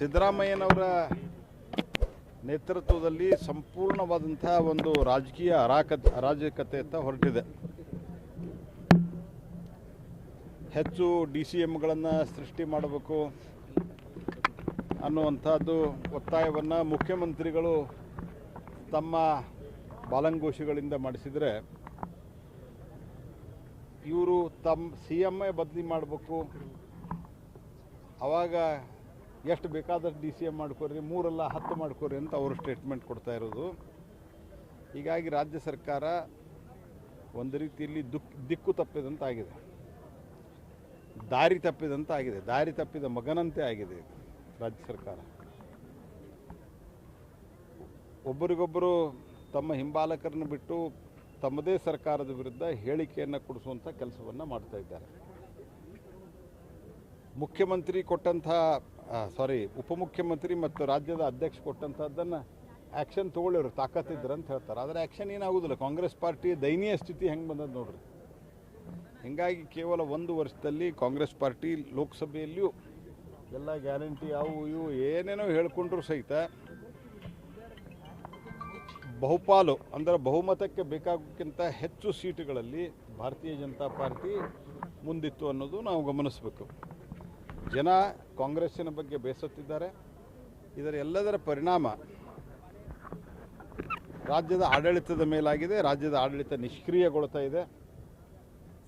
ಸಿದ್ದರಾಮಯ್ಯನವರ ನೇತೃತ್ವದಲ್ಲಿ ಸಂಪೂರ್ಣವಾದಂಥ ಒಂದು ರಾಜಕೀಯ ಅರಾಕ ಅರಾಜಕತೆಯತ್ತ ಹೊರಟಿದೆ. ಹೆಚ್ಚು ಡಿ ಸಿ ಎಮ್ಗಳನ್ನು ಸೃಷ್ಟಿ ಮಾಡಬೇಕು ಅನ್ನುವಂಥದ್ದು ಒತ್ತಾಯವನ್ನು ಮುಖ್ಯಮಂತ್ರಿಗಳು ತಮ್ಮ ಬಾಲಂಗೋಷಿಗಳಿಂದ ಮಾಡಿಸಿದರೆ ಇವರು ತಮ್ಮ ಸಿ ಎಂ ಎ ಬದಲಿ ಮಾಡಬೇಕು. ಅವಾಗ ಎಷ್ಟು ಬೇಕಾದಷ್ಟು ಡಿ ಸಿ ಎಂ ಮಾಡ್ಕೊರಿ, ಮೂರಲ್ಲ ಹತ್ತು ಮಾಡ್ಕೊರಿ ಅಂತ ಅವರು ಸ್ಟೇಟ್ಮೆಂಟ್ ಕೊಡ್ತಾ ಇರೋದು. ಹೀಗಾಗಿ ರಾಜ್ಯ ಸರ್ಕಾರ ಒಂದು ರೀತಿಯಲ್ಲಿ ದುಕ್, ದಿಕ್ಕು ತಪ್ಪಿದಂತ ಆಗಿದೆ ದಾರಿ ತಪ್ಪಿದಂತ ಆಗಿದೆ ದಾರಿ ತಪ್ಪಿದ ಮಗನಂತೆ ಆಗಿದೆ ರಾಜ್ಯ ಸರ್ಕಾರ. ಒಬ್ಬರಿಗೊಬ್ಬರು ತಮ್ಮ ಹಿಂಬಾಲಕರನ್ನು ಬಿಟ್ಟು ತಮ್ಮದೇ ಸರ್ಕಾರದ ವಿರುದ್ಧ ಹೇಳಿಕೆಯನ್ನು ಕೊಡಿಸುವಂಥ ಕೆಲಸವನ್ನು ಮಾಡ್ತಾ ಇದ್ದಾರೆ. ಮುಖ್ಯಮಂತ್ರಿ ಕೊಟ್ಟಂಥ ಸಾರಿ ಉಪಮುಖ್ಯಮಂತ್ರಿ ಮತ್ತು ರಾಜ್ಯದ ಅಧ್ಯಕ್ಷ ಕೊಟ್ಟಂಥದ್ದನ್ನು ಆ್ಯಕ್ಷನ್ ತೊಗೊಳ್ಳಿವ್ರು, ತಾಕತ್ತಿದ್ರು ಅಂತ ಹೇಳ್ತಾರೆ. ಆದರೆ ಆ್ಯಕ್ಷನ್ ಏನಾಗೋದಿಲ್ಲ. ಕಾಂಗ್ರೆಸ್ ಪಾರ್ಟಿ ದಯನೀಯ ಸ್ಥಿತಿ ಹೆಂಗೆ ಬಂದದ್ದು ನೋಡ್ರಿ. ಹೀಗಾಗಿ ಕೇವಲ ಒಂದು ವರ್ಷದಲ್ಲಿ ಕಾಂಗ್ರೆಸ್ ಪಾರ್ಟಿ ಲೋಕಸಭೆಯಲ್ಲಿಯೂ ಎಲ್ಲ ಗ್ಯಾರಂಟಿ ಅವು ಇವು ಏನೇನೋ ಹೇಳ್ಕೊಂಡ್ರು ಸಹಿತ ಬಹುಪಾಲು, ಅಂದರೆ ಬಹುಮತಕ್ಕೆ ಬೇಕಾಗೋಕ್ಕಿಂತ ಹೆಚ್ಚು ಸೀಟುಗಳಲ್ಲಿ ಭಾರತೀಯ ಜನತಾ ಪಾರ್ಟಿ ಮುಂದಿತ್ತು ಅನ್ನೋದು ನಾವು ಗಮನಿಸಬೇಕು. ಜನ ಕಾಂಗ್ರೆಸ್ಸಿನ ಬಗ್ಗೆ ಬೇಸತ್ತಿದ್ದಾರೆ. ಇದರ ಎಲ್ಲದರ ಪರಿಣಾಮ ರಾಜ್ಯದ ಆಡಳಿತದ ಮೇಲಾಗಿದೆ, ರಾಜ್ಯದ ಆಡಳಿತ ನಿಷ್ಕ್ರಿಯಗೊಳ್ತಾ ಇದೆ.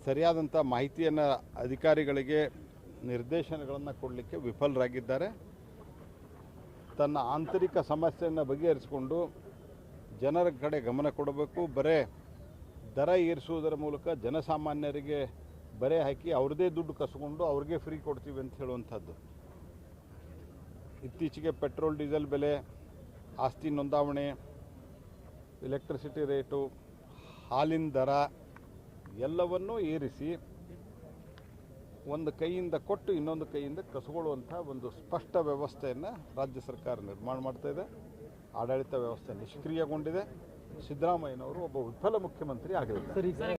ಸರಿಯಾದಂಥ ಮಾಹಿತಿಯನ್ನು ಅಧಿಕಾರಿಗಳಿಗೆ ನಿರ್ದೇಶನಗಳನ್ನು ಕೊಡಲಿಕ್ಕೆ ವಿಫಲರಾಗಿದ್ದಾರೆ. ತನ್ನ ಆಂತರಿಕ ಸಮಸ್ಯೆಯನ್ನು ಬಗೆಹರಿಸಿಕೊಂಡು ಜನರ ಕಡೆ ಗಮನ ಕೊಡಬೇಕು. ಬರೇ ದರ ಏರಿಸುವುದರ ಮೂಲಕ ಜನಸಾಮಾನ್ಯರಿಗೆ ಬರೆ ಹಾಕಿ ಅವ್ರದ್ದೇ ದುಡ್ಡು ಕಸ್ಕೊಂಡು ಅವ್ರಿಗೆ ಫ್ರೀ ಕೊಡ್ತೀವಿ ಅಂತ ಹೇಳುವಂಥದ್ದು. ಇತ್ತೀಚೆಗೆ ಪೆಟ್ರೋಲ್, ಡೀಸೆಲ್ ಬೆಲೆ, ಆಸ್ತಿ ನೋಂದಾವಣೆ ಎಲೆಕ್ಟ್ರಿಸಿಟಿ ರೇಟು ಹಾಲಿನ ದರ ಎಲ್ಲವನ್ನೂ ಏರಿಸಿ ಒಂದು ಕೈಯಿಂದ ಕೊಟ್ಟು ಇನ್ನೊಂದು ಕೈಯಿಂದ ಕಸಗೊಳ್ಳುವಂಥ ಒಂದು ಸ್ಪಷ್ಟ ವ್ಯವಸ್ಥೆಯನ್ನು ರಾಜ್ಯ ಸರ್ಕಾರ ನಿರ್ಮಾಣ ಮಾಡ್ತಾ ಇದೆ. ಆಡಳಿತ ವ್ಯವಸ್ಥೆ ನಿಷ್ಕ್ರಿಯಗೊಂಡಿದೆ. ಸಿದ್ದರಾಮಯ್ಯನವರು ಒಬ್ಬ ವಿಫಲ ಮುಖ್ಯಮಂತ್ರಿ ಆಗಲಿದ್ದಾರೆ